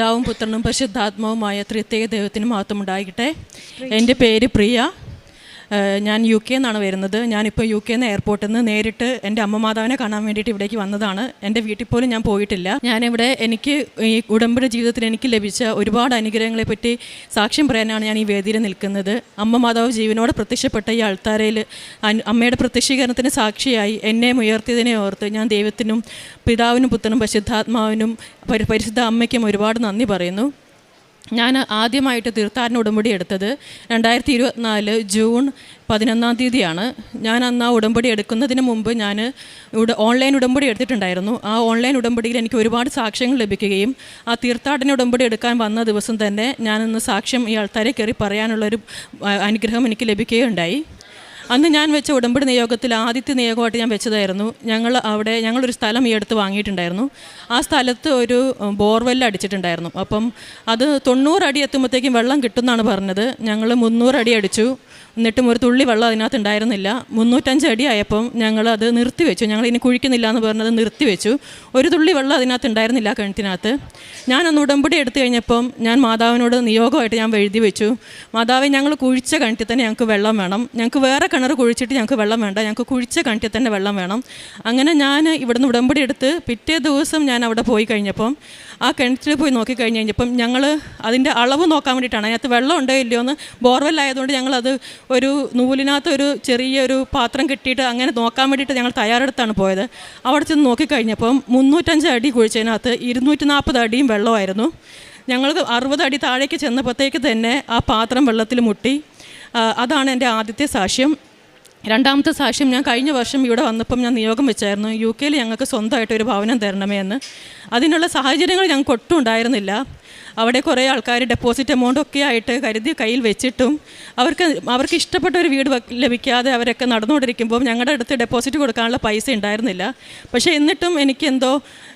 പിതാവും പുത്രനും പരിശുദ്ധാത്മാവുമായ ത്രിത്യേക ദൈവത്തിന് മാത്രം ഉണ്ടായിക്കട്ടെ എന്റെ പേര് പ്രിയ. ഞാൻ യു കെ നിന്നാണ് വരുന്നത്. ഞാനിപ്പോൾ യു കെ നിന്ന് എയർപോർട്ടിൽ നിന്ന് നേരിട്ട് എന്റെ അമ്മ മാതാവിനെ കാണാൻ വേണ്ടിയിട്ട് ഇവിടേക്ക് വന്നതാണ്. എന്റെ വീട്ടിൽ പോലും ഞാൻ പോയിട്ടില്ല. ഞാനിവിടെ എനിക്ക് ഈ ഉടമ്പടി ജീവിതത്തിൽ എനിക്ക് ലഭിച്ച ഒരുപാട് അനുഗ്രഹങ്ങളെ പറ്റി സാക്ഷ്യം പറയാനാണ് ഞാൻ ഈ വേദിയിൽ നിൽക്കുന്നത്. അമ്മ മാതാവ് ജീവനോട് പ്രത്യക്ഷപ്പെട്ട ഈ അൾത്താരയിൽ അമ്മയുടെ പ്രത്യക്ഷീകരണത്തിന് സാക്ഷിയായി എന്നെ ഉയർത്തിയതിനെ ഓർത്ത് ഞാൻ ദൈവത്തിനും പിതാവിനും പുത്രനും പരിശുദ്ധാത്മാവിനും പരിശുദ്ധ അമ്മയ്ക്കും ഒരുപാട് നന്ദി പറയുന്നു. ഞാൻ ആദ്യമായിട്ട് തീർത്ഥാടന ഉടമ്പടി എടുത്തത് രണ്ടായിരത്തി ഇരുപത്തിനാല് ജൂൺ പതിനൊന്നാം തീയതിയാണ്. ഞാൻ അന്ന് ആ ഉടമ്പടി എടുക്കുന്നതിന് മുമ്പ് ഞാൻ ഓൺലൈൻ ഉടമ്പടി എടുത്തിട്ടുണ്ടായിരുന്നു. ആ ഓൺലൈൻ ഉടമ്പടിയിൽ എനിക്ക് ഒരുപാട് സാക്ഷ്യങ്ങൾ ലഭിക്കുകയും ആ തീർത്ഥാടന ഉടമ്പടി എടുക്കാൻ വന്ന ദിവസം തന്നെ ഞാനിന്ന് സാക്ഷ്യം ഈ ആൾക്കാരെ കയറി പറയാനുള്ളൊരു അനുഗ്രഹം എനിക്ക് ലഭിക്കുകയുണ്ടായി. അന്ന് ഞാൻ വെച്ച ഉടമ്പടി നിയോഗത്തിൽ ആദ്യത്തെ നിയോഗമായിട്ട് ഞാൻ വെച്ചതായിരുന്നു. ഞങ്ങൾ അവിടെ ഞങ്ങളൊരു സ്ഥലം ഈ അടുത്ത് വാങ്ങിയിട്ടുണ്ടായിരുന്നു. ആ സ്ഥലത്ത് ഒരു ബോർവെൽ അടിച്ചിട്ടുണ്ടായിരുന്നു. അപ്പം അത് തൊണ്ണൂറ് അടി എത്തുമ്പോഴത്തേക്കും വെള്ളം കിട്ടുമെന്നാണ് പറഞ്ഞത്. ഞങ്ങൾ മുന്നൂറ് അടി അടിച്ചു. എന്നിട്ടും ഒരു തുള്ളി വെള്ളം അതിനകത്ത് ഉണ്ടായിരുന്നില്ല. മുന്നൂറ്റഞ്ച് അടി ആയപ്പം ഞങ്ങൾ അത് നിർത്തിവെച്ചു ഞങ്ങൾ ഇനി കുഴിക്കുന്നില്ല എന്ന് പറഞ്ഞത് നിർത്തിവെച്ചു ഒരു തുള്ളി വെള്ളം അതിനകത്ത് ഉണ്ടായിരുന്നില്ല കിണറ്റിനകത്ത്. അന്ന് ഉടമ്പടി എടുത്തു കഴിഞ്ഞപ്പം ഞാൻ മാതാവിനോട് നിയോഗമായിട്ട് ഞാൻ എഴുതി വെച്ചു. മാതാവ് ഞങ്ങൾ കുഴിച്ച കിണറ്റിൽ തന്നെ ഞങ്ങൾക്ക് വെള്ളം വേണം. ഞങ്ങൾക്ക് വേറെ കിണർ കുഴിച്ചിട്ട് ഞങ്ങൾക്ക് വെള്ളം വേണ്ട. ഞങ്ങൾക്ക് കുഴിച്ച കിണറ്റിൽ തന്നെ വെള്ളം വേണം. അങ്ങനെ ഞാൻ ഇവിടുന്ന് ഉടമ്പടി എടുത്ത് പിറ്റേ ദിവസം ഞാൻ അവിടെ പോയി കഴിഞ്ഞപ്പം ആ കിണറ്റിൽ പോയി നോക്കി കഴിഞ്ഞ് കഴിഞ്ഞപ്പം ഞങ്ങൾ അതിന്റെ അളവ് നോക്കാൻ വേണ്ടിയിട്ടാണ്. അതിനകത്ത് വെള്ളം ഉണ്ടോ ഇല്ലയോ എന്ന് ബോർവെല്ലായതുകൊണ്ട് ഞങ്ങളത് ഒരു നൂലിനകത്ത് ഒരു ചെറിയൊരു പാത്രം കെട്ടിയിട്ട് അങ്ങനെ നോക്കാൻ വേണ്ടിയിട്ട് ഞങ്ങൾ തയ്യാറെടുത്താണ് പോയത്. അവിടെ ചെന്ന് നോക്കിക്കഴിഞ്ഞപ്പം മുന്നൂറ്റഞ്ച് അടി കുഴിച്ചതിനകത്ത് ഇരുന്നൂറ്റി നാൽപ്പത് അടിയും വെള്ളമായിരുന്നു. ഞങ്ങൾക്ക് അറുപത് അടി താഴേക്ക് ചെന്നപ്പോഴത്തേക്ക് തന്നെ ആ പാത്രം വെള്ളത്തിൽ മുട്ടി. അതാണ് എന്റെ ആദ്യത്തെ സാക്ഷ്യം. രണ്ടാമത്തെ സാക്ഷ്യം ഞാൻ കഴിഞ്ഞ വർഷം ഇവിടെ വന്നപ്പം ഞാൻ നിയോഗം വെച്ചായിരുന്നു. യു കെയിൽ ഞങ്ങൾക്ക് സ്വന്തമായിട്ട് ഒരു ഭവനം തരണമേ എന്ന്. അതിനുള്ള സാഹചര്യങ്ങൾ ഞങ്ങൾക്ക് ഒട്ടും ഉണ്ടായിരുന്നില്ല. അവിടെ കുറേ ആൾക്കാർ ഡെപ്പോസിറ്റ് എമൗണ്ട് ഒക്കെ ആയിട്ട് കരുതി കയ്യിൽ വെച്ചിട്ടും അവർക്ക് അവർക്ക് ഇഷ്ടപ്പെട്ട ഒരു വീട് ലഭിക്കാതെ അവരൊക്കെ നടന്നുകൊണ്ടിരിക്കുമ്പോൾ ഞങ്ങളുടെ അടുത്ത് ഡെപ്പോസിറ്റ് കൊടുക്കാനുള്ള പൈസ ഉണ്ടായിരുന്നില്ല. പക്ഷേ എന്നിട്ടും എനിക്ക് എന്തോ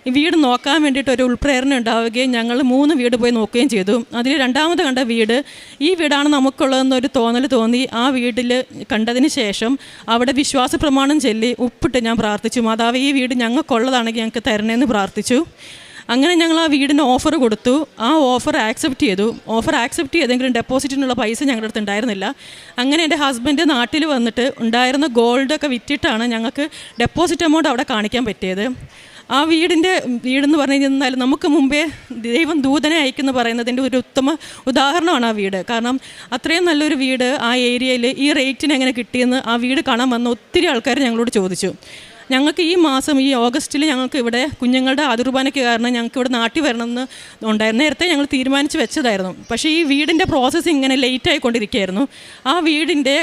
ഈ വീട് നോക്കാൻ വേണ്ടിയിട്ട് ഒരു ഉൾപ്രേരണ ഉണ്ടാവുകയും ഞങ്ങൾ മൂന്ന് വീട് പോയി നോക്കുകയും ചെയ്തു. അതിൽ രണ്ടാമത് കണ്ട വീട് ഈ വീടാണ് നമുക്കുള്ളതെന്നൊരു തോന്നൽ തോന്നി. ആ വീട്ടിൽ കണ്ടതിന് ശേഷം അവിടെ വിശ്വാസ പ്രമാണം ചൊല്ലി ഉപ്പിട്ട് ഞാൻ പ്രാർത്ഥിച്ചു. മാതാവ് ഈ വീട് ഞങ്ങൾക്കുള്ളതാണെങ്കിൽ ഞങ്ങൾക്ക് തരണേന്ന് പ്രാർത്ഥിച്ചു. അങ്ങനെ ഞങ്ങൾ ആ വീടിന് ഓഫർ കൊടുത്തു. ആ ഓഫർ ആക്സെപ്റ്റ് ചെയ്തു. ഓഫർ ആക്സെപ്റ്റ് ചെയ്തെങ്കിലും ഡെപ്പോസിറ്റിനുള്ള പൈസ ഞങ്ങളുടെ അടുത്ത് ഉണ്ടായിരുന്നില്ല. അങ്ങനെ എന്റെ ഹസ്ബൻഡ് നാട്ടിൽ വന്നിട്ട് ഉണ്ടായിരുന്ന ഗോൾഡൊക്കെ വിറ്റിട്ടാണ് ഞങ്ങൾക്ക് ഡെപ്പോസിറ്റ് എമൗണ്ട് അവിടെ കാണിക്കാൻ പറ്റിയത്. ആ വീടിന്റെ വീടെന്ന് പറഞ്ഞു കഴിഞ്ഞാൽ നമുക്ക് മുമ്പേ ദൈവം ദൂതനെ അയക്കുന്ന പറയുന്നതിന്റെ ഒരു ഉത്തമ ഉദാഹരണമാണ് ആ വീട്. കാരണം അത്രയും നല്ലൊരു വീട് ആ ഏരിയയിൽ ഈ റേറ്റിന് എങ്ങനെ കിട്ടിയെന്ന് ആ വീട് കാണാൻ വന്ന ഒത്തിരി ആൾക്കാർ ഞങ്ങളോട് ചോദിച്ചു. ഞങ്ങൾക്ക് ഈ മാസം ഈ ഓഗസ്റ്റിൽ ഞങ്ങൾക്ക് ഇവിടെ കുഞ്ഞുങ്ങളുടെ അതിർബാനയ്ക്ക് കാരണം ഞങ്ങൾക്ക് ഇവിടെ നാട്ടിൽ വരണമെന്ന് ഉണ്ടായിരുന്നു. നേരത്തെ ഞങ്ങൾ തീരുമാനിച്ച് വെച്ചതായിരുന്നു. പക്ഷേ ഈ വീടിന്റെ പ്രോസസ്സ് ഇങ്ങനെ ലേറ്റ് ആയിക്കൊണ്ടിരിക്കുകയായിരുന്നു. ആ വീടിന്റെ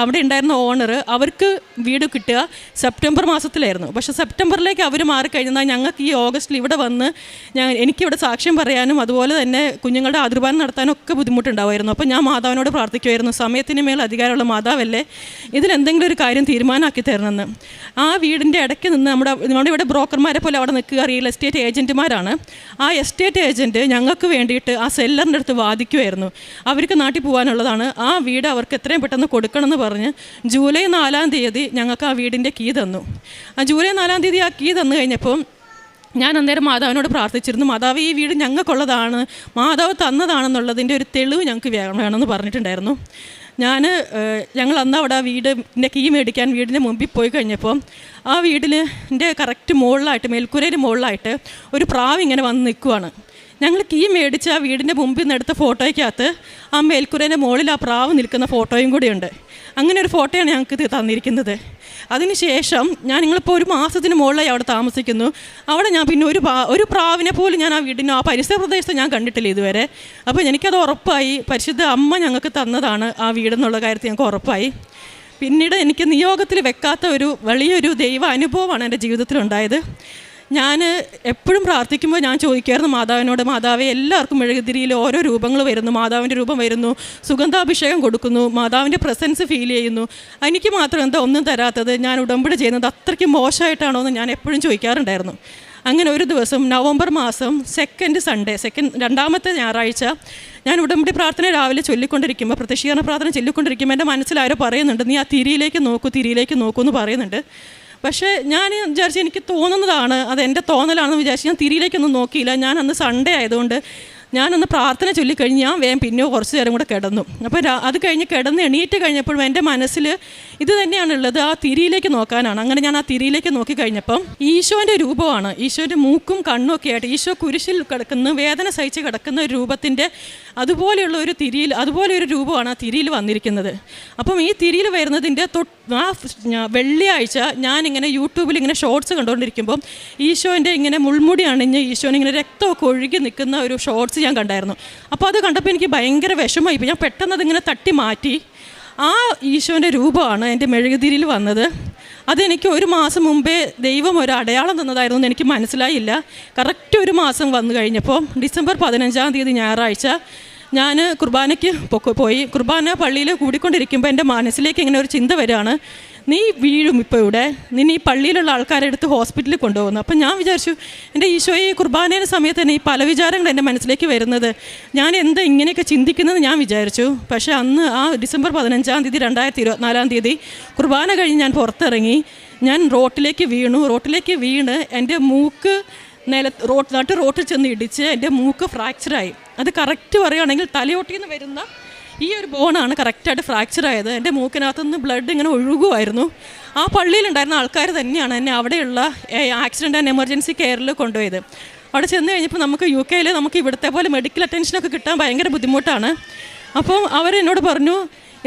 അവിടെ ഉണ്ടായിരുന്ന ഓണർ അവർക്ക് വീട് കിട്ടുക സെപ്റ്റംബർ മാസത്തിലായിരുന്നു. പക്ഷേ സെപ്റ്റംബറിലേക്ക് അവർ മാറിക്കഴിഞ്ഞാൽ ഞങ്ങൾക്ക് ഈ ഓഗസ്റ്റിൽ ഇവിടെ വന്ന് ഞാൻ എനിക്കിവിടെ സാക്ഷ്യം പറയാനും അതുപോലെ തന്നെ കുഞ്ഞുങ്ങളുടെ അതിർബാനം നടത്താനും ഒക്കെ ബുദ്ധിമുട്ടുണ്ടാവുമായിരുന്നു. അപ്പോൾ ഞാൻ മാതാവിനോട് പ്രാർത്ഥിക്കുമായിരുന്നു. സമയത്തിന് മേൽ അധികാരമുള്ള മാതാവല്ലേ ഇതിലെന്തെങ്കിലും ഒരു കാര്യം തീരുമാനമാക്കി തരണമെന്ന്. ആ വീടിന്റെ ഇടയ്ക്ക് നിന്ന് നമ്മുടെ നമ്മുടെ ഇവിടെ ബ്രോക്കർമാരെ പോലെ അവിടെ നിൽക്കുക റിയൽ എസ്റ്റേറ്റ് ഏജന്റുമാരാണ് ആ എസ്റ്റേറ്റ് ഏജന്റ് ഞങ്ങൾക്ക് വേണ്ടിയിട്ട് ആ സെല്ലറിന്റെ അടുത്ത് വാദിക്കുമായിരുന്നു അവർക്ക് നാട്ടിൽ പോകാനുള്ളതാണ്. ആ വീട് അവർക്ക് എത്രയും പെട്ടെന്ന് കൊടുക്കണമെന്ന് പറഞ്ഞ് ജൂലൈ നാലാം തീയതി ഞങ്ങൾക്ക് ആ വീടിന്റെ കീ തന്നു. ആ ജൂലൈ നാലാം തീയതി ആ കീ തന്നു കഴിഞ്ഞപ്പോൾ ഞാൻ അന്നേരം മാതാവിനോട് പ്രാർത്ഥിച്ചിരുന്നു മാതാവ് ഈ വീട് ഞങ്ങൾക്കുള്ളതാണ്. മാതാവ് തന്നതാണെന്നുള്ളതിന്റെ ഒരു തെളിവ് ഞങ്ങൾക്ക് വേണം വേണമെന്ന് പറഞ്ഞിട്ടുണ്ടായിരുന്നു. ഞാൻ ഞങ്ങൾ അന്ന് അവിടെ ആ വീടിന്റെ കീ മേടിക്കാൻ വീടിന്റെ മുമ്പിൽ പോയി കഴിഞ്ഞപ്പോൾ ആ വീടിന്റെ കറക്റ്റ് മുകളിലായിട്ട് മേൽക്കൂരയുടെ മുകളിലായിട്ട് ഒരു പ്രാവ് ഇങ്ങനെ വന്ന് നിൽക്കുവാണ്. ഞങ്ങൾ കീ മേടിച്ച് ആ വീടിന്റെ മുമ്പിൽ നിന്ന് എടുത്ത ഫോട്ടോയ്ക്കകത്ത് ആ മേൽക്കൂരേന്റെ മുകളിൽ ആ പ്രാവ് നിൽക്കുന്ന ഫോട്ടോയും കൂടിയുണ്ട്. അങ്ങനെ ഒരു ഫോട്ടോയാണ് ഞങ്ങൾക്ക് തന്നിരിക്കുന്നത്. അതിനുശേഷം ഞാൻ നിങ്ങളിപ്പോൾ ഒരു മാസത്തിന് മുകളിലായി അവിടെ താമസിക്കുന്നു. അവിടെ ഞാൻ പിന്നെ ഒരു ഒരു പ്രാവിനെ പോലും ഞാൻ ആ വീടിന് ആ പരിസര പ്രദേശത്ത് ഞാൻ കണ്ടിട്ടില്ല ഇതുവരെ. അപ്പോൾ എനിക്കത് ഉറപ്പായി. പരിശുദ്ധ അമ്മ ഞങ്ങൾക്ക് തന്നതാണ് ആ വീടെന്നുള്ള കാര്യത്തിൽ ഞങ്ങൾക്ക് ഉറപ്പായി. പിന്നീട് എനിക്ക് നിയോഗത്തിൽ വെക്കാത്ത ഒരു വലിയൊരു ദൈവ അനുഭവമാണ് എന്റെ ജീവിതത്തിലുണ്ടായത്. ഞാൻ എപ്പോഴും പ്രാർത്ഥിക്കുമ്പോൾ ഞാൻ ചോദിക്കുമായിരുന്നു മാതാവിനോട് മാതാവെ എല്ലാവർക്കും മെഴുകുതിരിയിൽ ഓരോ രൂപങ്ങൾ വരുന്നു മാതാവിന്റെ രൂപം വരുന്നു സുഗന്ധാഭിഷേകം കൊടുക്കുന്നു മാതാവിന്റെ പ്രസൻസ് ഫീൽ ചെയ്യുന്നു. എനിക്ക് മാത്രം എന്താ ഒന്നും തരാത്തത് ഞാൻ ഉടമ്പടി ചെയ്യുന്നത് അത്രയ്ക്ക് മോശമായിട്ടാണോ എന്ന് ഞാൻ എപ്പോഴും ചോദിക്കാറുണ്ടായിരുന്നു. അങ്ങനെ ഒരു ദിവസം നവംബർ മാസം സെക്കൻഡ് സൺഡേ സെക്കൻഡ് രണ്ടാമത്തെ ഞായറാഴ്ച ഞാൻ ഉടമ്പടി പ്രാർത്ഥന രാവിലെ ചൊല്ലിക്കൊണ്ടിരിക്കുമ്പോൾ പ്രത്യക്ഷീകരണ പ്രാർത്ഥന ചൊല്ലിക്കൊണ്ടിരിക്കുമ്പോൾ എന്റെ മനസ്സിൽ ആരോ പറയുന്നുണ്ട് നീ ആ തിരിയിലേക്ക് നോക്കൂ തിരിയിലേക്ക് നോക്കൂ എന്ന് പറയുന്നുണ്ട്. പക്ഷേ ഞാൻ വിചാരിച്ചു എനിക്ക് തോന്നുന്നതാണ് അത് എന്റെ തോന്നലാണെന്ന് വിചാരിച്ച് ഞാൻ തിരിയിലേക്കൊന്നും നോക്കിയില്ല. ഞാൻ അന്ന് സൺഡേ ആയതുകൊണ്ട് ഞാനന്ന് പ്രാർത്ഥന ചൊല്ലിക്കഴിഞ്ഞ് ഞാൻ വേഗം പിന്നെ കുറച്ച് നേരം കൂടെ കിടന്നു. അപ്പോൾ അത് കഴിഞ്ഞ് കിടന്ന് എണീറ്റ് കഴിഞ്ഞപ്പോഴും എന്റെ മനസ്സിൽ ഇത് തന്നെയാണുള്ളത് ആ തിരിയിലേക്ക് നോക്കാനാണ്. അങ്ങനെ ഞാൻ ആ തിരിയിലേക്ക് നോക്കി കഴിഞ്ഞപ്പം ഈശോന്റെ രൂപമാണ് ഈശോന്റെ മൂക്കും കണ്ണും ഒക്കെ ആയിട്ട് ഈശോ കുരിശിൽ കിടക്കുന്ന വേദന സഹിച്ച് കിടക്കുന്ന ഒരു രൂപത്തിന്റെ അതുപോലെയുള്ള ഒരു തിരിയിൽ അതുപോലെ ഒരു രൂപമാണ് ആ തിരിയിൽ വന്നിരിക്കുന്നത്. അപ്പം ഈ തിരിയിൽ വരുന്നതിന്റെ തൊട്ട് ആ വെള്ളിയാഴ്ച ഞാനിങ്ങനെ യൂട്യൂബിൽ ഇങ്ങനെ ഷോർട്സ് കണ്ടുകൊണ്ടിരിക്കുമ്പോൾ ഈശോന്റെ ഇങ്ങനെ മുൾമുടി അണിഞ്ഞ് ഈശോന് ഇങ്ങനെ രക്തമൊക്കെ ഒഴുകി നിൽക്കുന്ന ഒരു ഷോർട്സ് ഞാൻ കണ്ടായിരുന്നു. അപ്പോൾ അത് കണ്ടപ്പോൾ എനിക്ക് ഭയങ്കര വിഷമമായി ഞാൻ പെട്ടെന്ന് അതിങ്ങനെ തട്ടി മാറ്റി. ആ ഈശോന്റെ രൂപമാണ് എന്റെ മെഴുകുതിരിയിൽ വന്നത്. അതെനിക്ക് ഒരു മാസം മുമ്പേ ദൈവം ഒരു അടയാളം തന്നതായിരുന്നു എന്ന് എനിക്ക് മനസ്സിലായില്ല. കറക്റ്റ് ഒരു മാസം വന്നു കഴിഞ്ഞപ്പോൾ ഡിസംബർ പതിനഞ്ചാം തീയതി ഞായറാഴ്ച ഞാൻ കുർബാനയ്ക്ക് പോയി. കുർബാന പള്ളിയിൽ കൂടിക്കൊണ്ടിരിക്കുമ്പോൾ എന്റെ മനസ്സിലേക്ക് ഇങ്ങനെ ഒരു ചിന്ത വരികയാണ് നീ വീഴും ഇപ്പോൾ ഇവിടെ. നിന്നെ ഈ പള്ളിയിലുള്ള ആൾക്കാരെ എടുത്ത് ഹോസ്പിറ്റലിൽ കൊണ്ടുപോകുന്നു. അപ്പം ഞാൻ വിചാരിച്ചു എന്റെ ഈശോയെ ഈ കുർബാനയുടെ സമയത്ത് തന്നെ ഈ പല വിചാരങ്ങൾ എന്റെ മനസ്സിലേക്ക് വരുന്നത്. ഞാൻ എന്താ ഇങ്ങനെയൊക്കെ ചിന്തിക്കുന്നത് ഞാൻ വിചാരിച്ചു. പക്ഷേ അന്ന് ആ ഡിസംബർ പതിനഞ്ചാം തീയതി രണ്ടായിരത്തി ഇരുപത്തിനാലാം തീയതി കുർബാന കഴിഞ്ഞ് ഞാൻ പുറത്തിറങ്ങി. ഞാൻ റോട്ടിലേക്ക് വീണു. റോട്ടിലേക്ക് വീണ് എന്റെ മൂക്ക് നില റോട്ട് നട്ട് റോട്ടിൽ ചെന്ന് ഇടിച്ച് എന്റെ മൂക്ക് ഫ്രാക്ചറായി. അത് കറക്റ്റ് പറയുകയാണെങ്കിൽ തലയോട്ടിൽ നിന്ന് വരുന്ന ഈ ഒരു ബോണാണ് കറക്റ്റായിട്ട് ഫ്രാക്ചർ ആയത്. എന്റെ മൂക്കിനകത്തുനിന്ന് ബ്ലഡ് ഇങ്ങനെ ഒഴുകുമായിരുന്നു ആ പള്ളിയിലുണ്ടായിരുന്ന ആൾക്കാർ തന്നെയാണ് എന്നെ അവിടെയുള്ള ആക്സിഡന്റ് ആൻഡ് എമർജൻസി കെയറിൽ കൊണ്ടുപോയത്. അവിടെ ചെന്ന് കഴിഞ്ഞപ്പോൾ നമുക്ക് യു കെയിൽ നമുക്ക് ഇവിടുത്തെ പോലെ മെഡിക്കൽ അറ്റൻഷനൊക്കെ കിട്ടാൻ ഭയങ്കര ബുദ്ധിമുട്ടാണ്. അപ്പം അവരെന്നോട് പറഞ്ഞു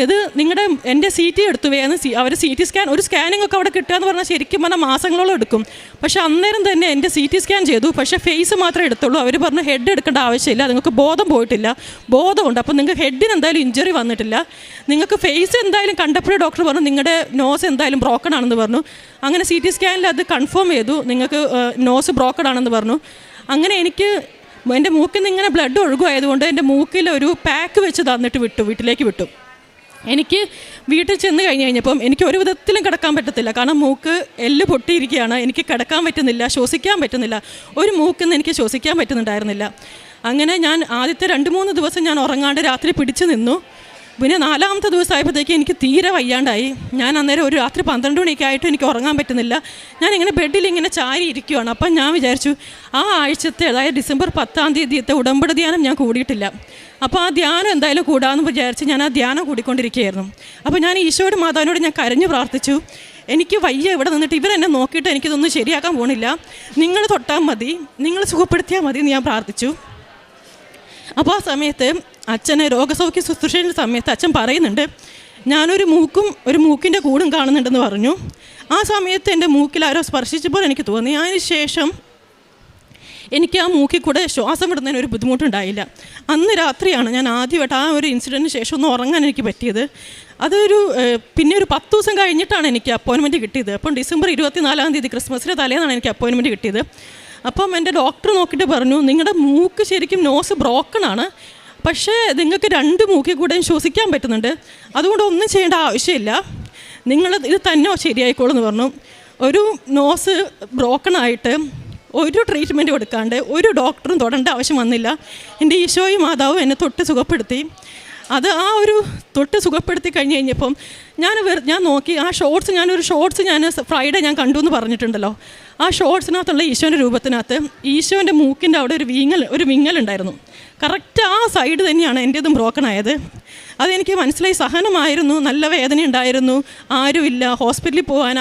ഇത് നിങ്ങളുടെ എന്റെ സി ടി എടുത്തു വേഗം അവർ സി ടി സ്കാൻ ഒരു സ്കാനിങ് ഒക്കെ അവിടെ കിട്ടുക എന്ന് പറഞ്ഞാൽ ശരിക്കും പറഞ്ഞാൽ മാസങ്ങളോളം എടുക്കും. പക്ഷേ അന്നേരം തന്നെ എന്റെ സി ടി സ്കാൻ ചെയ്തു. പക്ഷേ ഫേസ് മാത്രമേ എടുത്തുള്ളൂ. അവർ പറഞ്ഞു ഹെഡ് എടുക്കേണ്ട ആവശ്യമില്ല. നിങ്ങൾക്ക് ബോധം പോയിട്ടില്ല. ബോധമുണ്ട്. അപ്പോൾ നിങ്ങൾക്ക് ഹെഡിന് എന്തായാലും ഇഞ്ചറി വന്നിട്ടില്ല. നിങ്ങൾക്ക് ഫേസ് എന്തായാലും കണ്ടപ്പോഴേ ഡോക്ടർ പറഞ്ഞു നിങ്ങളുടെ നോസ് എന്തായാലും ബ്രോക്കൺ ആണെന്ന് പറഞ്ഞു. അങ്ങനെ സി ടി സ്കാനിൽ അത് കൺഫേം ചെയ്തു. നിങ്ങൾക്ക് നോസ് ബ്രോക്കൺ ആണെന്ന് പറഞ്ഞു. അങ്ങനെ എനിക്ക് എന്റെ മൂക്കിൽ നിന്ന് ഇങ്ങനെ ബ്ലഡ് ഒഴുകുമായതുകൊണ്ട് എന്റെ മൂക്കിൽ ഒരു പാക്ക് വെച്ച് തന്നിട്ട് വിട്ടു വീട്ടിലേക്ക് വിട്ടു. എനിക്ക് വീട്ടിൽ ചെന്ന് കഴിഞ്ഞ് കഴിഞ്ഞപ്പം എനിക്ക് ഒരു വിധത്തിലും കിടക്കാൻ പറ്റത്തില്ല. കാരണം മൂക്ക് എല്ല് പൊട്ടിയിരിക്കുകയാണ്. എനിക്ക് കിടക്കാൻ പറ്റുന്നില്ല ശ്വസിക്കാൻ പറ്റുന്നില്ല. ഒരു മൂക്കിൽ നിന്ന് എനിക്ക് ശ്വസിക്കാൻ പറ്റുന്നുണ്ടായിരുന്നില്ല. അങ്ങനെ ഞാൻ ആദ്യത്തെ രണ്ട് മൂന്ന് ദിവസം ഞാൻ ഉറങ്ങാണ്ട് രാത്രി പിടിച്ചു നിന്നു. പിന്നെ നാലാമത്തെ ദിവസമായപ്പോഴത്തേക്ക് എനിക്ക് തീരെ വയ്യാണ്ടായി. ഞാൻ അന്നേരം ഒരു രാത്രി പന്ത്രണ്ട് മണിയൊക്കെ ആയിട്ട് എനിക്ക് ഉറങ്ങാൻ പറ്റുന്നില്ല. ഞാൻ ഇങ്ങനെ ബെഡിൽ ഇങ്ങനെ ചാരി ഇരിക്കുകയാണ് അപ്പം ഞാൻ വിചാരിച്ചു ആ ആഴ്ചത്തെ അതായത് ഡിസംബർ പത്താം തീയതിയത്തെ ഉടമ്പടി ധ്യാനം ഞാൻ കൂടിയിട്ടില്ല. അപ്പോൾ ആ ധ്യാനം എന്തായാലും കൂടാമെന്ന് വിചാരിച്ച് ഞാൻ ആ ധ്യാനം കൂടിക്കൊണ്ടിരിക്കുകയായിരുന്നു. അപ്പോൾ ഞാൻ ഈശോയുടെ മാതാവിനോട് ഞാൻ കരഞ്ഞു പ്രാർത്ഥിച്ചു. എനിക്ക് വയ്യ ഇവിടെ നിന്നിട്ട് ഇവരെന്നെ നോക്കിയിട്ട് എനിക്കിതൊന്നും ശരിയാക്കാൻ പോണില്ല. നിങ്ങൾ തൊട്ടാൽ മതി നിങ്ങൾ സുഖപ്പെടുത്തിയാൽ മതി എന്ന് ഞാൻ പ്രാർത്ഥിച്ചു. അപ്പോൾ ആ സമയത്ത് അച്ഛനെ രോഗസൗഖ്യ ശുശ്രൂഷയുടെ സമയത്ത് അച്ഛൻ പറയുന്നുണ്ട് ഞാനൊരു മൂക്കും ഒരു മൂക്കിന്റെ കൂടും കാണുന്നുണ്ടെന്ന് പറഞ്ഞു. ആ സമയത്ത് എന്റെ മൂക്കിൽ ആരോ സ്പർശിച്ചപ്പോൾ എനിക്ക് തോന്നി. അതിന് ശേഷം എനിക്ക് ആ മൂക്കിൽ കൂടെ ശ്വാസം വിടുന്നതിന് ഒരു ബുദ്ധിമുട്ടുണ്ടായില്ല. അന്ന് രാത്രിയാണ് ഞാൻ ആദ്യമായിട്ട് ആ ഒരു ഇൻസിഡന്റിന് ശേഷം ഒന്ന് ഉറങ്ങാൻ എനിക്ക് പറ്റിയത്. അതൊരു പിന്നെ ഒരു പത്ത് ദിവസം കഴിഞ്ഞിട്ടാണ് എനിക്ക് അപ്പോയിൻമെന്റ് കിട്ടിയത്. അപ്പം ഡിസംബർ ഇരുപത്തിനാലാം തീയതി ക്രിസ്മസിന്റെ തലേന്നാണ് എനിക്ക് അപ്പോയിൻമെന്റ് കിട്ടിയത്. അപ്പം എന്റെ ഡോക്ടർ നോക്കിയിട്ട് പറഞ്ഞു നിങ്ങളുടെ മൂക്ക് ശരിക്കും നോസ് ബ്രോക്കൺ ആണ്. പക്ഷേ നിങ്ങൾക്ക് രണ്ട് മൂക്കിൽ കൂടെ ശ്വസിക്കാൻ പറ്റുന്നുണ്ട്. അതുകൊണ്ട് ഒന്നും ചെയ്യേണ്ട ആവശ്യമില്ല. നിങ്ങൾ ഇത് തന്നെ ശരിയായിക്കോളൂ എന്ന് പറഞ്ഞു. ഒരു നോസ് ബ്രോക്കൺ ആയിട്ട് ഒരു ട്രീറ്റ്മെന്റ് കൊടുക്കാണ്ട് ഒരു ഡോക്ടറും തൊടേണ്ട ആവശ്യം വന്നില്ല. എന്റെ ഈശോയും മാതാവും എന്നെ തൊട്ട് സുഖപ്പെടുത്തി. അത് ആ ഒരു തൊട്ട് സുഖപ്പെടുത്തി കഴിഞ്ഞ് കഴിഞ്ഞപ്പം ഞാൻ ഞാൻ നോക്കി ആ ഷോർട്സ് ഞാനൊരു ഷോർട്സ് ഞാൻ ഫ്രൈഡേ ഞാൻ കണ്ടു എന്ന് പറഞ്ഞിട്ടുണ്ടല്ലോ. ആ ഷോർട്സിനകത്തുള്ള ഈശോന്റെ രൂപത്തിനകത്ത് ഈശോന്റെ മൂക്കിന്റെ അവിടെ ഒരു വീങ്ങൽ ഒരു വിങ്ങലുണ്ടായിരുന്നു കറക്റ്റ് ആ സൈഡ് തന്നെയാണ് എന്റേതും ബ്രോക്കൺ ആയത്. അതെനിക്ക് മനസ്സിലായി സഹനമായിരുന്നു നല്ല വേദന ഉണ്ടായിരുന്നു. ആരുമില്ല ഹോസ്പിറ്റലിൽ പോകാൻ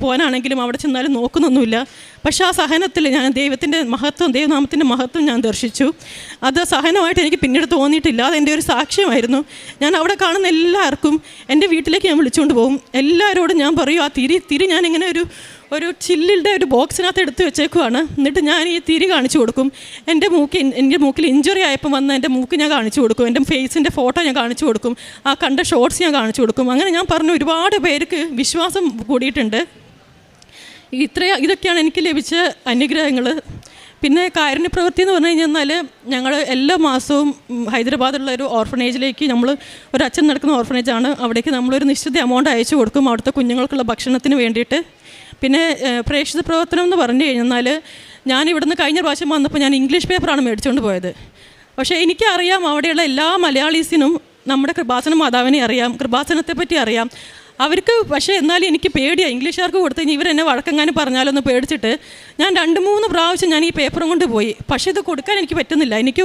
പോകാനാണെങ്കിലും അവിടെ ചെന്നാലും നോക്കുന്നൊന്നുമില്ല. പക്ഷേ ആ സഹനത്തിൽ ഞാൻ ദൈവത്തിന്റെ മഹത്വം ദൈവനാമത്തിന്റെ മഹത്വം ഞാൻ ദർശിച്ചു. അത് സഹനമായിട്ട് എനിക്ക് പിന്നീട് തോന്നിയിട്ടില്ല. അതെന്റെ ഒരു സാക്ഷ്യമായിരുന്നു. ഞാൻ അവിടെ കാണുന്ന എല്ലാവർക്കും എന്റെ വീട്ടിലേക്ക് വിളിച്ചുകൊണ്ട് പോകും. എല്ലാവരോടും ഞാൻ പറയും ആ തിരി തിരി ഞാനിങ്ങനെ ഒരു ഒരു ചില്ലിന്റെ ഒരു ബോക്സിനകത്ത് എടുത്ത് വെച്ചേക്കുവാണ്. എന്നിട്ട് ഞാൻ ഈ തിരി കാണിച്ചു കൊടുക്കും. എന്റെ മൂക്ക് എന്റെ മൂക്കിൽ ഇഞ്ചുറി ആയപ്പോൾ വന്ന് എന്റെ മൂക്ക് ഞാൻ കാണിച്ചു കൊടുക്കും. എന്റെ ഫേസിന്റെ ഫോട്ടോ ഞാൻ കാണിച്ചു കൊടുക്കും. ആ കണ്ട ഷോർട്സ് ഞാൻ കാണിച്ചു കൊടുക്കും. അങ്ങനെ ഞാൻ പറഞ്ഞു ഒരുപാട് പേർക്ക് വിശ്വാസം കൂടിയിട്ടുണ്ട്. ഇത്ര ഇതൊക്കെയാണ് എനിക്ക് ലഭിച്ച അനുഗ്രഹങ്ങൾ പിന്നെ കാരുണ്യ പ്രവൃത്തി എന്ന് പറഞ്ഞു കഴിഞ്ഞാൽ ഞങ്ങൾ എല്ലാ മാസവും ഹൈദരാബാദുള്ള ഒരു ഓർഫനേജിലേക്ക് നമ്മൾ ഒരു അച്ഛൻ നടക്കുന്ന ഓർഫനേജാണ്. അവിടേക്ക് നമ്മളൊരു നിശ്ചിത എമൗണ്ട് അയച്ചു കൊടുക്കും അവിടുത്തെ കുഞ്ഞുങ്ങൾക്കുള്ള ഭക്ഷണത്തിന് വേണ്ടിയിട്ട്. പിന്നെ പ്രേക്ഷിത പ്രവർത്തനം എന്ന് പറഞ്ഞു കഴിഞ്ഞാൽ ഞാൻ ഇവിടുന്ന് കഴിഞ്ഞ പ്രാവശ്യം വന്നപ്പോൾ ഞാൻ ഇംഗ്ലീഷ് പേപ്പറാണ് മേടിച്ചുകൊണ്ട് പോയത്. പക്ഷേ എനിക്കറിയാം അവിടെയുള്ള എല്ലാ മലയാളീസിനും നമ്മുടെ കൃപാസന മാതാവിനെ അറിയാം. കൃപാസനത്തെ പറ്റി അറിയാം. അവർക്ക് പക്ഷേ എന്നാലും എനിക്ക് പേടിയാണ് ഇംഗ്ലീഷുകാർക്ക് കൊടുത്തു കഴിഞ്ഞാൽ ഇവരെന്നെ വഴക്കെങ്ങാനും പറഞ്ഞാലൊന്ന് പേടിച്ചിട്ട് ഞാൻ രണ്ട് മൂന്ന് പ്രാവശ്യം ഞാൻ ഈ പേപ്പറും കൊണ്ട് പോയി. പക്ഷേ ഇത് കൊടുക്കാൻ എനിക്ക് പറ്റുന്നില്ല. എനിക്ക്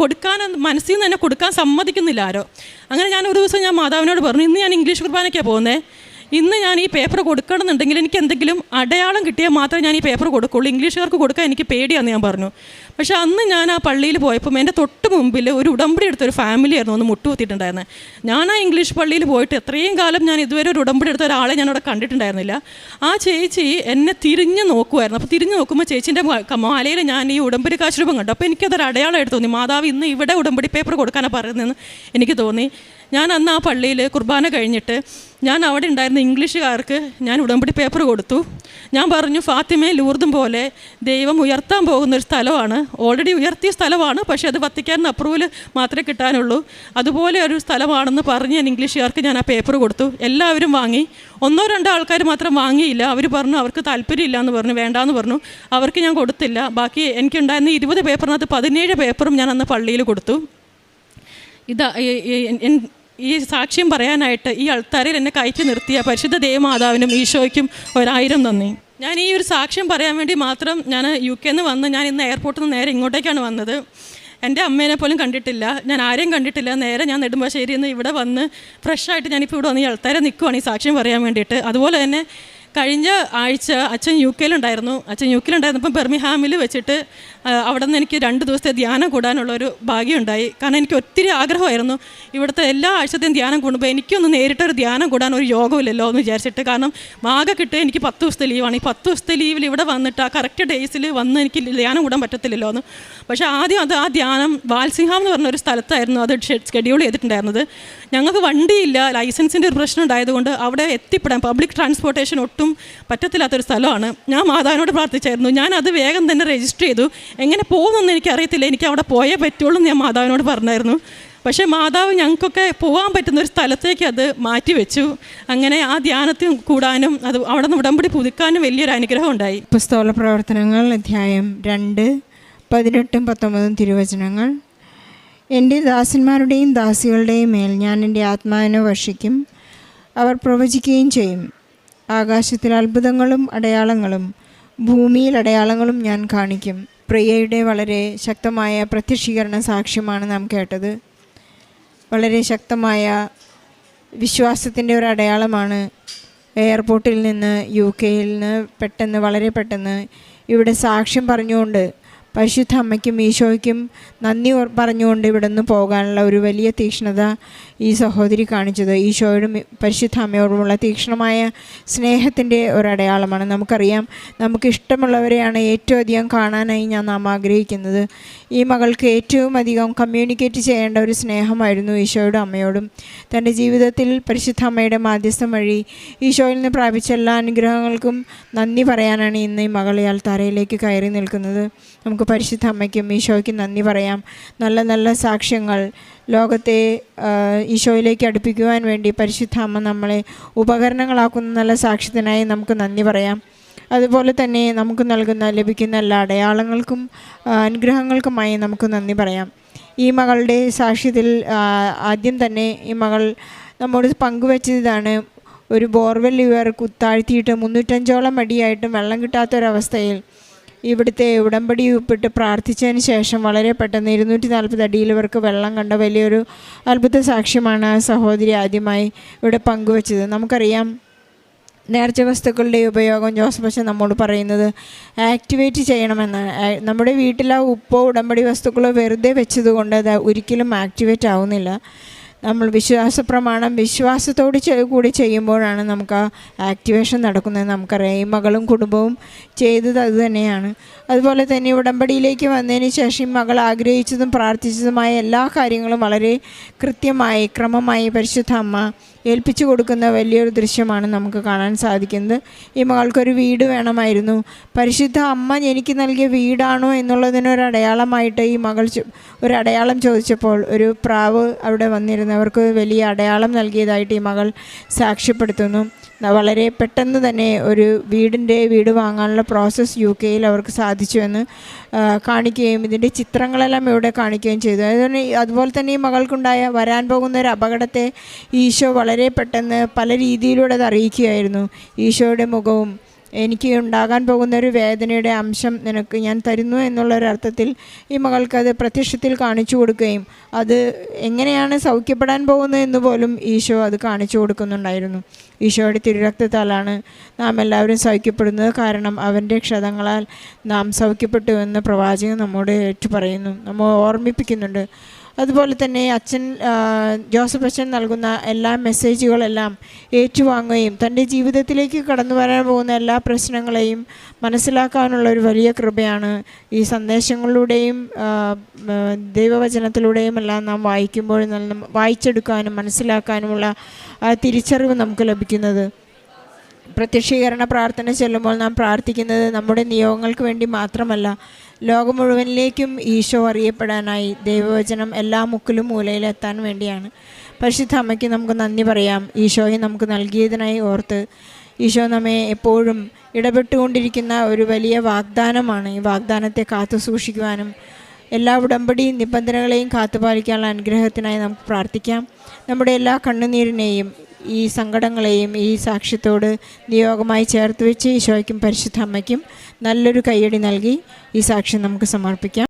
കൊടുക്കാൻ മനസ്സിൽ നിന്ന് തന്നെ കൊടുക്കാൻ സമ്മതിക്കുന്നില്ല ആരോ. അങ്ങനെ ഞാൻ ഒരു ദിവസം ഞാൻ മാതാവിനോട് പറഞ്ഞു ഇന്ന് ഞാൻ ഇംഗ്ലീഷ് കുർബാനയ്ക്കാണ് പോകുന്നത് ഇന്ന് ഞാൻ ഈ പേപ്പർ കൊടുക്കണമെന്നുണ്ടെങ്കിൽ എനിക്ക് എന്തെങ്കിലും അടയാളം കിട്ടിയാൽ മാത്രമേ ഞാൻ ഈ പേപ്പർ കൊടുക്കുള്ളൂ. ഇംഗ്ലീഷുകാർക്ക് കൊടുക്കാൻ എനിക്ക് പേടിയാന്ന് ഞാൻ പറഞ്ഞു. പക്ഷേ അന്ന് ഞാൻ ആ പള്ളിയിൽ പോയപ്പോൾ എന്റെ തൊട്ട് മുമ്പിൽ ഒരു ഉടമ്പടി എടുത്ത ഒരു ഫാമിലി ആയിരുന്നു ഒന്ന് മുട്ടുകുത്തിയിട്ടുണ്ടായിരുന്നത് ഞാൻ ആ ഇംഗ്ലീഷ് പള്ളിയിൽ പോയിട്ട് എത്രയും കാലം ഞാൻ ഇതുവരെ ഒരു ഉടമ്പടി എടുത്ത ഒരാളെ ഞാൻ അവിടെ കണ്ടിട്ടുണ്ടായിരുന്നില്ല. ആ ചേച്ചി എന്നെ തിരിഞ്ഞ് നോക്കുമായിരുന്നു അപ്പോൾ തിരിഞ്ഞ് നോക്കുമ്പോൾ ചേച്ചിന്റെ മാലയിൽ ഞാൻ ഈ ഉടമ്പടി കാശുരൂപം കണ്ടു. അപ്പോൾ എനിക്കതൊരു അടയാളമായിട്ട് തോന്നി. മാതാവ് ഇന്ന് ഇവിടെ ഉടമ്പടി പേപ്പർ കൊടുക്കാനാണ് പറയുന്നതെന്ന് എനിക്ക് തോന്നി. ഞാൻ അന്ന് ആ പള്ളിയിൽ കുർബാന കഴിഞ്ഞിട്ട് ഞാൻ അവിടെ ഉണ്ടായിരുന്ന ഇംഗ്ലീഷുകാർക്ക് ഞാൻ ഉടമ്പടി പേപ്പർ കൊടുത്തു. ഞാൻ പറഞ്ഞു ഫാത്തിമയെ ലൂർദും പോലെ ദൈവം ഉയർത്താൻ പോകുന്ന ഒരു സ്ഥലമാണ്. ഓൾറെഡി ഉയർത്തിയ സ്ഥലമാണ് പക്ഷേ അത് വത്തിക്കാൻ അപ്രൂവൽ മാത്രമേ കിട്ടാനുള്ളൂ. അതുപോലെ ഒരു സ്ഥലമാണെന്ന് പറഞ്ഞ് ഞാൻ ഇംഗ്ലീഷുകാർക്ക് ഞാൻ ആ പേപ്പർ കൊടുത്തു. എല്ലാവരും വാങ്ങി. ഒന്നോ രണ്ടോ ആൾക്കാർ മാത്രം വാങ്ങിയില്ല. അവർ പറഞ്ഞു അവർക്ക് താല്പര്യമില്ല എന്ന് പറഞ്ഞു വേണ്ടാന്ന് പറഞ്ഞു. അവർക്ക് ഞാൻ കൊടുത്തില്ല. ബാക്കി എനിക്കുണ്ടായിരുന്ന ഇരുപത് പേപ്പറിനകത്ത് പതിനേഴ് പേപ്പറും ഞാൻ അന്ന് പള്ളിയിൽ കൊടുത്തു. ഇതാ ഈ- സാക്ഷ്യം പറയാനായിട്ട് ഈ അൾത്താരയിൽ എന്നെ കയറ്റി നിർത്തിയ പരിശുദ്ധ ദേവമാതാവിനും ഈശോയ്ക്കും ഒരായിരം നന്ദി. ഞാൻ ഈ ഒരു സാക്ഷ്യം പറയാൻ വേണ്ടി മാത്രം ഞാൻ യു കെന്ന് വന്ന് ഞാൻ ഇന്ന് എയർപോർട്ടിൽ നിന്ന് നേരെ ഇങ്ങോട്ടേക്കാണ് വന്നത്. എന്റെ അമ്മേനെ പോലും കണ്ടിട്ടില്ല. ഞാൻ ആരെയും കണ്ടിട്ടില്ല. നേരെ ഞാൻ നെടുമ്പാശ്ശേരിയിൽ നിന്ന് ഇവിടെ വന്ന് ഫ്രഷായിട്ട് ഞാനിപ്പോൾ ഇവിടെ വന്ന് ഈ അൾത്താരെ നിൽക്കുവാണ് ഈ സാക്ഷ്യം പറയാൻ വേണ്ടിയിട്ട്. അതുപോലെ തന്നെ കഴിഞ്ഞ ആഴ്ച അച്ഛൻ യു കെയിലുണ്ടായിരുന്നു. അച്ഛൻ യു കെയിലുണ്ടായിരുന്നപ്പം ബെർമിഹാമിൽ വെച്ചിട്ട് അവിടെ നിന്ന് എനിക്ക് രണ്ട് ദിവസത്തെ ധ്യാനം കൂടാനുള്ള ഒരു ഭാഗ്യമുണ്ടായി. കാരണം എനിക്ക് ഒത്തിരി ആഗ്രഹമായിരുന്നു. ഇവിടുത്തെ എല്ലാ ആഴ്ചത്തെയും ധ്യാനം കൂടുമ്പോൾ എനിക്കൊന്ന് നേരിട്ടൊരു ധ്യാനം കൂടാൻ ഒരു യോഗമില്ലല്ലോ എന്ന് വിചാരിച്ചിട്ട്. കാരണം മാഗ കിട്ടുക എനിക്ക് പത്ത് ദിവസത്തെ ലീവാണ് ഈ പത്ത് ദിവസത്തെ ലീവിൽ ഇവിടെ വന്നിട്ട് ആ കറക്റ്റ് ഡേയ്സിൽ വന്ന് എനിക്ക് ധ്യാനം കൂടാൻ പറ്റത്തില്ലല്ലോ എന്ന്. പക്ഷേ ആദ്യം അത് ആ ധ്യാനം വാൽസിംഹാം എന്ന് പറഞ്ഞൊരു സ്ഥലത്തായിരുന്നു അത് ഷെഡ്യൂൾ ചെയ്തിട്ടുണ്ടായിരുന്നത്. ഞങ്ങൾക്ക് വണ്ടിയില്ല ലൈസൻസിന്റെ ഒരു പ്രശ്നം ഉണ്ടായതുകൊണ്ട് അവിടെ എത്തിപ്പെടാൻ പബ്ലിക് ട്രാൻസ്പോർട്ടേഷൻ ഒട്ടും പറ്റത്തില്ലാത്തൊരു സ്ഥലമാണ്. ഞാൻ മാതാവിനോട് പ്രാർത്ഥിച്ചായിരുന്നു. ഞാൻ അത് വേഗം തന്നെ രജിസ്റ്റർ ചെയ്തു. എങ്ങനെ പോകുമെന്ന് എനിക്കറിയത്തില്ല. എനിക്ക് അവിടെ പോയേ പറ്റുള്ളൂ എന്ന് ഞാൻ മാതാവിനോട് പറഞ്ഞായിരുന്നു. പക്ഷേ മാതാവ് ഞങ്ങൾക്കൊക്കെ പോകാൻ പറ്റുന്ന ഒരു സ്ഥലത്തേക്ക് അത് മാറ്റി വെച്ചു. അങ്ങനെ ആ ധ്യാനത്തിൽ കൂടാനും അത് അവിടെ നിന്ന് ഉടമ്പടി പുതുക്കാനും വലിയൊരു അനുഗ്രഹം ഉണ്ടായി. പുസ്തക പ്രവർത്തനങ്ങൾ അധ്യായം രണ്ട് പതിനെട്ടും പത്തൊമ്പതും തിരുവചനങ്ങൾ. എന്റെ ദാസന്മാരുടെയും ദാസികളുടെയും മേൽ ഞാൻ എന്റെ ആത്മാവിനെ വർഷിക്കും. അവർ പ്രവചിക്കുകയും ചെയ്യും. ആകാശത്തിൽ അത്ഭുതങ്ങളും അടയാളങ്ങളും ഭൂമിയിൽ അടയാളങ്ങളും ഞാൻ കാണിക്കും. പ്രിയയുടെ വളരെ ശക്തമായ പ്രത്യക്ഷീകരണ സാക്ഷ്യമാണ് നാം കേട്ടത്. വളരെ ശക്തമായ വിശ്വാസത്തിന്റെ ഒരു അടയാളമാണ് എയർപോർട്ടിൽ നിന്ന് യു കെയിൽ നിന്ന് പെട്ടെന്ന് വളരെ പെട്ടെന്ന് ഇവിടെ സാക്ഷ്യം പറഞ്ഞുകൊണ്ട് പരിശുദ്ധ അമ്മയ്ക്കും ഈശോയ്ക്കും നന്ദി പറഞ്ഞുകൊണ്ട് ഇവിടെ നിന്ന് പോകാനുള്ള ഒരു വലിയ തീക്ഷ്ണത ഈ സഹോദരി കാണിച്ചത്. ഈശോയോടും പരിശുദ്ധ അമ്മയോടുമുള്ള തീക്ഷ്ണമായ സ്നേഹത്തിന്റെ ഒരടയാളമാണ്. നമുക്കറിയാം നമുക്ക് ഇഷ്ടമുള്ളവരെയാണ് ഏറ്റവും അധികം കാണാനായി ഞാൻ നാം ആഗ്രഹിക്കുന്നത്. ഈ മകൾക്ക് ഏറ്റവും അധികം കമ്മ്യൂണിക്കേറ്റ് ചെയ്യേണ്ട ഒരു സ്നേഹമായിരുന്നു ഈശോയോടും അമ്മയോടും. തന്റെ ജീവിതത്തിൽ പരിശുദ്ധ അമ്മയുടെ മാധ്യസ്ഥം വഴി ഈശോയിൽ നിന്ന് പ്രാപിച്ച എല്ലാ അനുഗ്രഹങ്ങൾക്കും നന്ദി പറയാനാണ് ഇന്ന് ഈ മകൾ ഇയാൾ തറയിലേക്ക് കയറി നിൽക്കുന്നത്. നമുക്ക് പരിശുദ്ധ അമ്മയ്ക്കും ഈശോയ്ക്കും നന്ദി പറയാം. നല്ല നല്ല സാക്ഷ്യങ്ങൾ ലോകത്തെ ഈശോയിലേക്ക് അടുപ്പിക്കുവാൻ വേണ്ടി പരിശുദ്ധ അമ്മ നമ്മളെ ഉപകരണങ്ങളാക്കുന്ന നല്ല സാക്ഷ്യത്തിനായി നമുക്ക് നന്ദി പറയാം. അതുപോലെ തന്നെ നമുക്ക് നൽകുന്ന ലഭിക്കുന്ന എല്ലാ അടയാളങ്ങൾക്കും അനുഗ്രഹങ്ങൾക്കുമായി നമുക്ക് നന്ദി പറയാം. ഈ മകളുടെ സാക്ഷ്യത്തിൽ ആദ്യം തന്നെ ഈ മകൾ നമ്മോട് പങ്കുവച്ചതാണ് ഒരു ബോർവെൽ ഇവർ കുത്താഴ്ത്തിയിട്ട് മുന്നൂറ്റഞ്ചോളം അടിയായിട്ടും വെള്ളം കിട്ടാത്തൊരവസ്ഥയിൽ ഇവിടുത്തെ ഉടമ്പടി ഉപ്പിട്ട് പ്രാർത്ഥിച്ചതിന് ശേഷം വളരെ പെട്ടെന്ന് ഇരുന്നൂറ്റി നാൽപ്പത് അടിയിൽ ഇവർക്ക് വെള്ളം കണ്ട വലിയൊരു അത്ഭുത സാക്ഷ്യമാണ് സഹോദരി ആദ്യമായി ഇവിടെ പങ്കുവച്ചത്. നമുക്കറിയാം നേർച്ച വസ്തുക്കളുടെ ഉപയോഗം ജോസഫ് നമ്മോട് പറയുന്നത് ആക്ടിവേറ്റ് ചെയ്യണമെന്നാണ് നമ്മുടെ നമ്മുടെ ആ ഉപ്പോ ഉടമ്പടി വസ്തുക്കളോ വെറുതെ വെച്ചതുകൊണ്ട് അത് ഒരിക്കലും ആക്ടിവേറ്റ് ആവുന്നില്ല. നമ്മൾ വിശ്വാസ പ്രമാണം വിശ്വാസത്തോട് കൂടി ചെയ്യുമ്പോഴാണ് നമുക്ക് ആ ആക്ടിവേഷൻ നടക്കുന്നത്. നമുക്കറിയാം ഈ മകളും കുടുംബവും ചെയ്തത് അത് തന്നെയാണ്. അതുപോലെ തന്നെ ഉടമ്പടിയിലേക്ക് വന്നതിന് ശേഷം ഈ മകൾ ആഗ്രഹിച്ചതും പ്രാർത്ഥിച്ചതുമായ എല്ലാ കാര്യങ്ങളും വളരെ കൃത്യമായി ക്രമമായി പരിശുദ്ധ അമ്മ ഏൽപ്പിച്ചു കൊടുക്കുന്ന വലിയൊരു ദൃശ്യമാണ് നമുക്ക് കാണാൻ സാധിക്കുന്നത്. ഈ മകൾക്കൊരു വീട് വേണമായിരുന്നു. പരിശുദ്ധ അമ്മ എനിക്ക് നൽകിയ വീടാണോ എന്നുള്ളതിനൊരു അടയാളമായിട്ട് ഈ മകൾ ഒരു അടയാളം ചോദിച്ചപ്പോൾ ഒരു പ്രാവ് അവിടെ വന്നിരുന്നവർക്ക് വലിയ അടയാളം നൽകിയതായിട്ട് ഈ മകൾ സാക്ഷ്യപ്പെടുത്തുന്നു. വളരെ പെട്ടെന്ന് തന്നെ ഒരു വീടിന്റെ വീട് വാങ്ങാനുള്ള പ്രോസസ്സ് യു കെയിൽ അവർക്ക് സാധിച്ചുവെന്ന് കാണിക്കുകയും ഇതിന്റെ ചിത്രങ്ങളെല്ലാം ഇവിടെ കാണിക്കുകയും ചെയ്തു. അതുപോലെ അതുപോലെ തന്നെ ഈ മകൾക്കുണ്ടായ വരാൻ പോകുന്ന ഒരു അപകടത്തെ ഈശോ വളരെ പെട്ടെന്ന് പല രീതിയിലൂടെ അത് അറിയിക്കുകയായിരുന്നു. ഈശോയുടെ മുഖവും എനിക്ക് ഉണ്ടാകാൻ പോകുന്ന ഒരു വേദനയുടെ അംശം നിനക്ക് ഞാൻ തരുന്നു എന്നുള്ളൊരർത്ഥത്തിൽ ഈ മകൾക്ക് അത് പ്രത്യക്ഷത്തിൽ കാണിച്ചു കൊടുക്കുകയും അത് എങ്ങനെയാണ് സൗഖ്യപ്പെടാൻ പോകുന്നത് എന്ന് പോലും ഈശോ അത് കാണിച്ചു കൊടുക്കുന്നുണ്ടായിരുന്നു. ഈശോയുടെ തിരുരക്തത്താലാണ് നാം എല്ലാവരും സൗഖ്യപ്പെടുന്നത്. കാരണം അവന്റെ ക്ഷതങ്ങളാൽ നാം സൗഖ്യപ്പെട്ടു എന്ന് പ്രവാചകൻ നമ്മോട് ഏറ്റു പറയുന്നു നമ്മൾ ഓർമ്മിപ്പിക്കുന്നുണ്ട്. അതുപോലെ തന്നെ അച്ഛൻ ജോസഫ് അച്ഛൻ നൽകുന്ന എല്ലാ മെസ്സേജുകളെല്ലാം ഏറ്റുവാങ്ങുകയും തന്റെ ജീവിതത്തിലേക്ക് കടന്നു വരാൻ പോകുന്ന എല്ലാ പ്രശ്നങ്ങളെയും മനസ്സിലാക്കാനുള്ള ഒരു വലിയ കൃപയാണ് ഈ സന്ദേശങ്ങളിലൂടെയും ദൈവവചനത്തിലൂടെയും എല്ലാം നാം വായിക്കുമ്പോൾ വായിച്ചെടുക്കാനും മനസ്സിലാക്കാനുമുള്ള ആ തിരിച്ചറിവ് നമുക്ക് ലഭിക്കുന്നത്. പ്രത്യക്ഷീകരണ പ്രാർത്ഥന ചെല്ലുമ്പോൾ നാം പ്രാർത്ഥിക്കുന്നത് നമ്മുടെ നിയോഗങ്ങൾക്ക് വേണ്ടി മാത്രമല്ല ലോകം മുഴുവനിലേക്കും ഈശോ അറിയപ്പെടാനായി ദൈവവചനം എല്ലാ മുക്കിലും മൂലയിലെത്താൻ വേണ്ടിയാണ്. പരിശുദ്ധ അമ്മയ്ക്ക് നമുക്ക് നന്ദി പറയാം. ഈശോയെ നമുക്ക് നൽകിയതിനായി ഓർത്ത് ഈശോ നമ്മെ എപ്പോഴും ഇടപെട്ടുകൊണ്ടിരിക്കുന്ന ഒരു വലിയ വാഗ്ദാനമാണ്. ഈ വാഗ്ദാനത്തെ കാത്തു സൂക്ഷിക്കുവാനും എല്ലാ ഉടമ്പടി നിബന്ധനകളെയും കാത്തുപാലിക്കാനുള്ള അനുഗ്രഹത്തിനായി നമുക്ക് പ്രാർത്ഥിക്കാം. നമ്മുടെ എല്ലാ കണ്ണുനീരിനെയും ഈ സങ്കടങ്ങളെയും ഈ സാക്ഷ്യത്തോട് നിയോഗമായി ചേർത്ത് വെച്ച് ഈശോയ്ക്കും പരിശുദ്ധ അമ്മയ്ക്കും നല്ലൊരു കയ്യടി നൽകി ഈ സാക്ഷ്യം നമുക്ക് സമർപ്പിക്കാം.